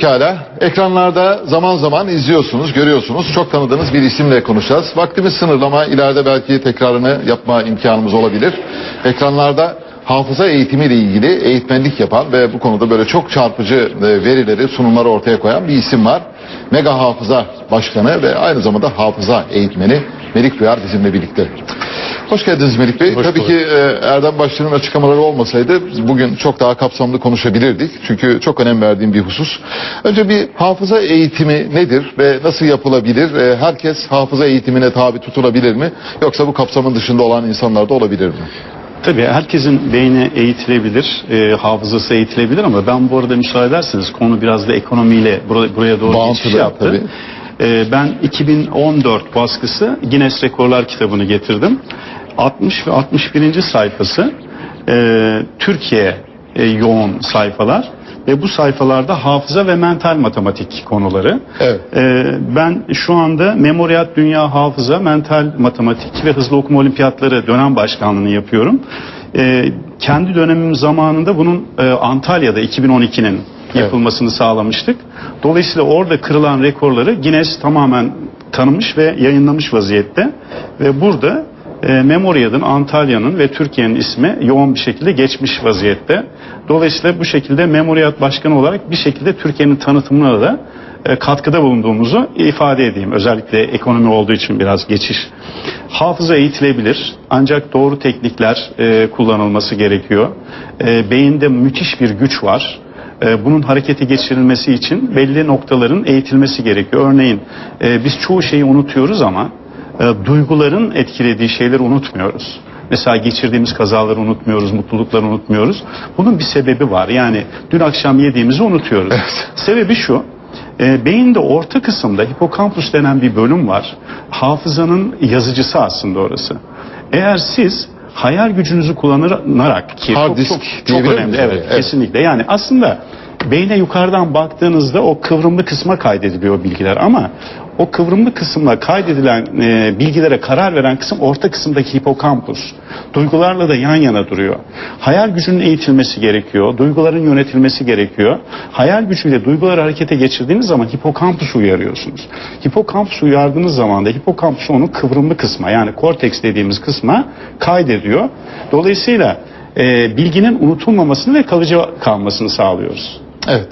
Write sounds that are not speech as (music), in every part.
Pekala. Ekranlarda zaman zaman izliyorsunuz, görüyorsunuz. Çok tanıdığınız bir isimle konuşacağız. Vaktimiz sınırlı ama ileride belki tekrarını yapma imkanımız olabilir. Ekranlarda hafıza eğitimiyle ilgili eğitmenlik yapan ve bu konuda böyle çok çarpıcı e, verileri, sunumları ortaya koyan bir isim var. Mega Hafıza Başkanı ve aynı zamanda hafıza eğitmeni Melik Duyar bizimle birlikte. Hoş geldiniz Melik Bey. Hoş Tabii bulduk. ki e, Erdem Başkan'ın açıklamaları olmasaydı bugün çok daha kapsamlı konuşabilirdik. Çünkü çok önem verdiğim bir husus. Önce bir hafıza eğitimi nedir ve nasıl yapılabilir? Herkes hafıza eğitimine tabi tutulabilir mi? Yoksa bu kapsamın dışında olan insanlar da olabilir mi? Tabii herkesin beyni eğitilebilir, e, hafızası eğitilebilir ama ben bu arada müsaade ederseniz konu biraz da ekonomiyle buraya, buraya doğru geçiş Bağıntılı, yaptı. tabii. E, ben 2014 baskısı Guinness Rekorlar kitabını getirdim. 60 ve 61. sayfası e, Türkiye e, yoğun sayfalar ve bu sayfalarda hafıza ve mental matematik konuları. Evet. Ee, ben şu anda Memoriyat Dünya Hafıza, Mental Matematik ve Hızlı Okuma Olimpiyatları dönem başkanlığını yapıyorum. Ee, kendi dönemim zamanında bunun e, Antalya'da 2012'nin yapılmasını sağlamıştık. Dolayısıyla orada kırılan rekorları Guinness tamamen tanımış ve yayınlamış vaziyette. Ve burada e, Memoriad'ın, Antalya'nın ve Türkiye'nin ismi yoğun bir şekilde geçmiş vaziyette. Dolayısıyla bu şekilde Memoriat Başkanı olarak bir şekilde Türkiye'nin tanıtımına da e, katkıda bulunduğumuzu ifade edeyim. Özellikle ekonomi olduğu için biraz geçiş. Hafıza eğitilebilir ancak doğru teknikler e, kullanılması gerekiyor. E, beyinde müthiş bir güç var. E, bunun harekete geçirilmesi için belli noktaların eğitilmesi gerekiyor. Örneğin e, biz çoğu şeyi unutuyoruz ama e, duyguların etkilediği şeyleri unutmuyoruz. Mesela geçirdiğimiz kazaları unutmuyoruz, mutlulukları unutmuyoruz. Bunun bir sebebi var. Yani dün akşam yediğimizi unutuyoruz. Sebebi şu. E, beyinde orta kısımda hipokampus denen bir bölüm var. Hafızanın yazıcısı aslında orası. Eğer siz hayal gücünüzü kullanarak ki Hard çok, disk çok, çok önemli. Evet? Evet. kesinlikle. Yani aslında beyne yukarıdan baktığınızda o kıvrımlı kısma kaydediliyor bilgiler ama o kıvrımlı kısımla kaydedilen e, bilgilere karar veren kısım orta kısımdaki hipokampus. Duygularla da yan yana duruyor. Hayal gücünün eğitilmesi gerekiyor. Duyguların yönetilmesi gerekiyor. Hayal gücüyle duyguları harekete geçirdiğiniz zaman hipokampusu uyarıyorsunuz. Hipokampusu uyardığınız zaman da hipokampus onun kıvrımlı kısma yani korteks dediğimiz kısma kaydediyor. Dolayısıyla e, bilginin unutulmamasını ve kalıcı kalmasını sağlıyoruz. Evet.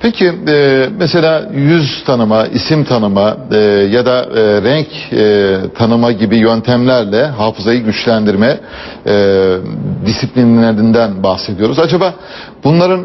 Peki e, mesela yüz tanıma, isim tanıma e, ya da e, renk e, tanıma gibi yöntemlerle hafızayı güçlendirme e, disiplinlerinden bahsediyoruz. Acaba bunların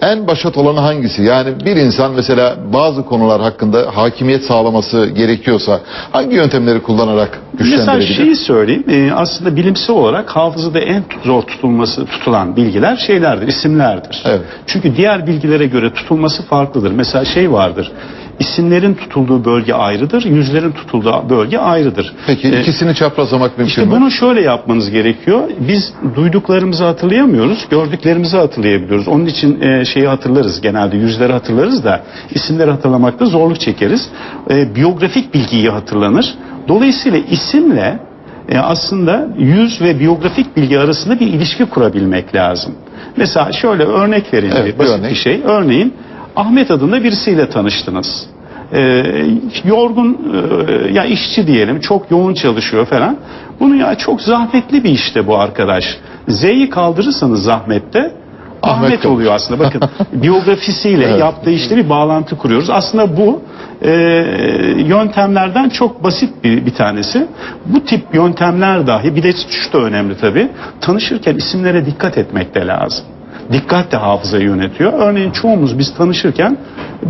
en başat olanı hangisi? Yani bir insan mesela bazı konular hakkında hakimiyet sağlaması gerekiyorsa hangi yöntemleri kullanarak Mesela güçlendirebilir? şeyi söyleyeyim. e, aslında bilimsel olarak hafızada en zor tutulması tutulan bilgiler şeylerdir, isimlerdir. Evet. Çünkü diğer bilgilere göre tutulması farklıdır. Mesela şey vardır. İsimlerin tutulduğu bölge ayrıdır, yüzlerin tutulduğu bölge ayrıdır. Peki E, ikisini çaprazlamak mümkün İşte mü? bunu şöyle yapmanız gerekiyor. Biz duyduklarımızı hatırlayamıyoruz, gördüklerimizi hatırlayabiliyoruz. Onun için e, şeyi hatırlarız genelde, yüzleri hatırlarız da isimleri hatırlamakta zorluk çekeriz. E, biyografik bilgiyi hatırlanır. Dolayısıyla isimle e, aslında yüz ve biyografik bilgi arasında bir ilişki kurabilmek lazım. Mesela şöyle örnek vereyim, Evet, bir bir basit örnek. bir şey. Örneğin Ahmet adında birisiyle tanıştınız. Ee, yorgun e, ya işçi diyelim çok yoğun çalışıyor falan. Bunu ya çok zahmetli bir işte bu arkadaş. Z'yi kaldırırsanız zahmette Ahmet Ahmet oluyor aslında. Bakın (laughs) biyografisiyle Evet. yaptığı işte bir bağlantı kuruyoruz. Aslında bu e, yöntemlerden çok basit bir, bir tanesi. Bu tip yöntemler dahi bir de şu da önemli tabii. Tanışırken isimlere dikkat etmek de lazım. Dikkat de hafızayı yönetiyor. Örneğin çoğumuz biz tanışırken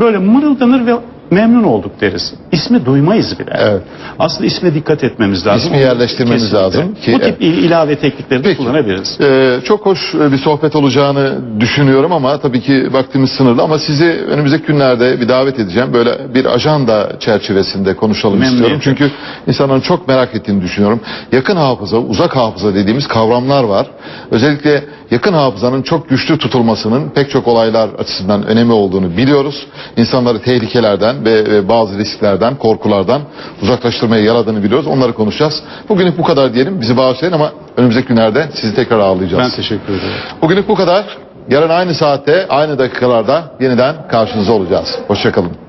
böyle mırıldanır ve memnun olduk deriz. İsmi duymayız bile. Evet. Aslında isme dikkat etmemiz lazım. İsmi yerleştirmemiz Kesinlikle. lazım ki- Bu tip il- ilave teknikleri de Peki. kullanabiliriz. Ee, çok hoş bir sohbet olacağını düşünüyorum ama tabii ki vaktimiz sınırlı ama sizi önümüzdeki günlerde bir davet edeceğim. Böyle bir ajanda çerçevesinde konuşalım istiyorum. Çünkü insanların çok merak ettiğini düşünüyorum. Yakın hafıza, uzak hafıza dediğimiz kavramlar var. Özellikle yakın hafızanın çok güçlü tutulmasının pek çok olaylar açısından önemi olduğunu biliyoruz. İnsanları tehlikelerden ve ve bazı risklerden, korkulardan uzaklaştırmaya yaradığını biliyoruz. Onları konuşacağız. Bugünlük bu kadar diyelim. Bizi bağışlayın ama önümüzdeki günlerde sizi tekrar ağırlayacağız. Ben teşekkür ederim. Bugünlük bu kadar. Yarın aynı saatte, aynı dakikalarda yeniden karşınızda olacağız. Hoşçakalın.